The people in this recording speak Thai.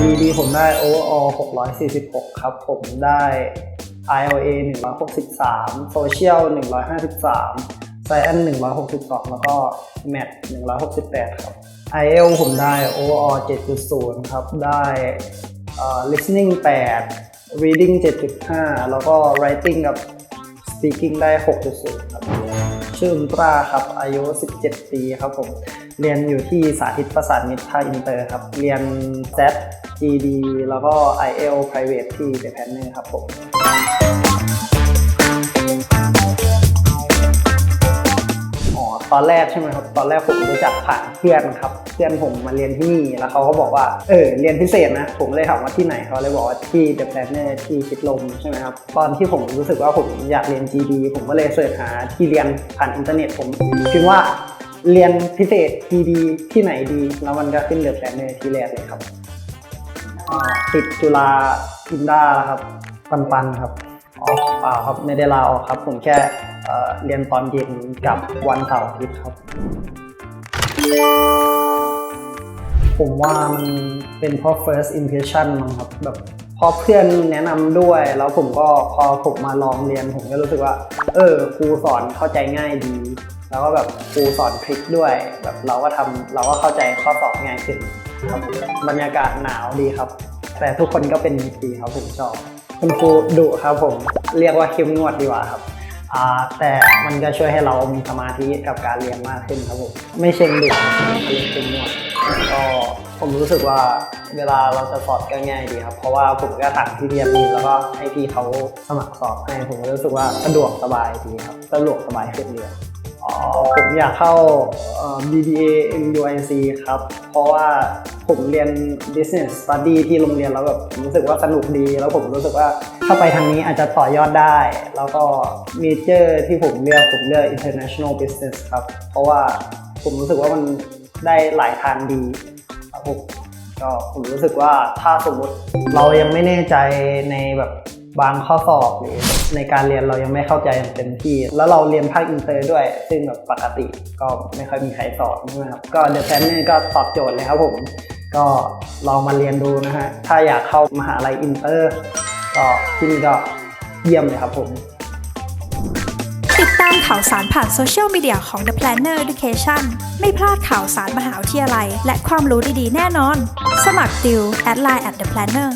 GD ผมได้ overall 646 ครับ ผมได้ ILA 163 Social 153 Science 162 แล้วก็ Math 168 ครับ IL ผมได้ overall 7.0 ครับ ได้ listening 8 reading 7.5 แล้วก็ writing กับ speaking ได้ 6.0 ครับ ชื่ออุตราครับ อายุ 17 ปีครับผม เรียนอยู่ที่สาธิตประสานมิตรภาคอินเตอร์ครับ เรียน Z GD แล้วก็ IL Private ที่ The Planner ครับผมอ๋อตอนแรกใช่ไหมครับ ตอนแรกผมรู้จักผ่านเพื่อนครับ เพื่อนผมมาเรียนที่นี่ แล้วเขาก็บอกว่า เออ เรียนพิเศษนะ ผมเลยถามว่าที่ไหนเขาเลยบอกว่าที่ The Planner ที่ชิดลมใช่ไหมครับ ตอนที่ผมรู้สึกว่าผมอยากเรียน GD ผมก็เลยเสิร์ชหาที่เรียนผ่านอินเทอร์เน็ตผมคิดว่า เรียนพิเศษ GD ที่ไหนดี แล้วมันก็ขึ้น The Planner ที่แรกเลยครับติดจุฬาอินดาครับ ปันปันครับอ๋อเปล่าครับไม่ได้ลาออกครับ ผมแค่เเรียนตอนเย็นกับวันเสาร์อาทิตย์ครับ ผมว่ามันเป็นเพราะ first impression มั้งครับแบบพอเพื่อนแนะนำด้วย แล้วผมก็พอผมมาลองเรียน ผมก็รู้สึกว่า เออครูสอนเข้าใจง่ายดี แล้วก็แบบครูสอนทริคด้วย แบบเราก็ทำเราก็เข้าใจข้อสอบง่ายขึ้นครับบรรยากาศหนาวดีครับ แต่ทุกคนก็เป็นมิตรดีครับผมชอบคุณครูดุครับผมเรียกว่าเข้มงวดดีกว่าครับแต่มันก็ช่วยให้เรามีสมาธิกับการเรียนมากขึ้นครับผมไม่เชิงดุเรียนเข้มงวดก็ผมรู้สึกว่าเวลาเราจะสอบก็ง่ายดีครับ เพราะว่าผมก็ถามพี่เรียนนี่แล้วก็ให้พี่เขาสมัครสอบให้ผมรู้สึกว่าสะดวกสบายดีครับสะดวกสบายขึ้นเรียนอ๋อ ผมอยากเข้า BBA MUIC ครับ เพราะว่าผมเรียน Business Study ที่โรงเรียนแล้วแบบผมรู้สึกว่าสนุกดี แล้วผมรู้สึกว่าถ้าไปทางนี้อาจจะต่อยอดได้ แล้วก็เมเจอร์ที่ผมเลือกผมเลือก International Business ครับ เพราะว่าผมรู้สึกว่ามันได้หลายทางดีครับผมก็ผมรู้สึกว่าถ้าสมมติเรายังไม่แน่ใจในแบบ บางข้อสอบหรือในการเรียนเรายังไม่เข้าใจอย่างเต็มที่ แล้วเราเรียนภาคอินเตอร์ด้วย ซึ่งแบบปกติก็ไม่ค่อยมีใครสอนใช่ไหมครับ ก็เดอะแพนนี่ก็ตอบโจทย์เลยครับผม ก็ลองมาเรียนดูนะฮะ ถ้าอยากเข้ามหาลัยอินเตอร์ ก็ที่นี่ก็เยี่ยมเลยครับผม ติดตามข่าวสารผ่านโซเชียลมีเดียของ The Planner Education ไม่พลาดข่าวสารมหาวิทยาลัย และความรู้ดีๆ แน่นอน สมัครดิวแอดไลน์ at The Planner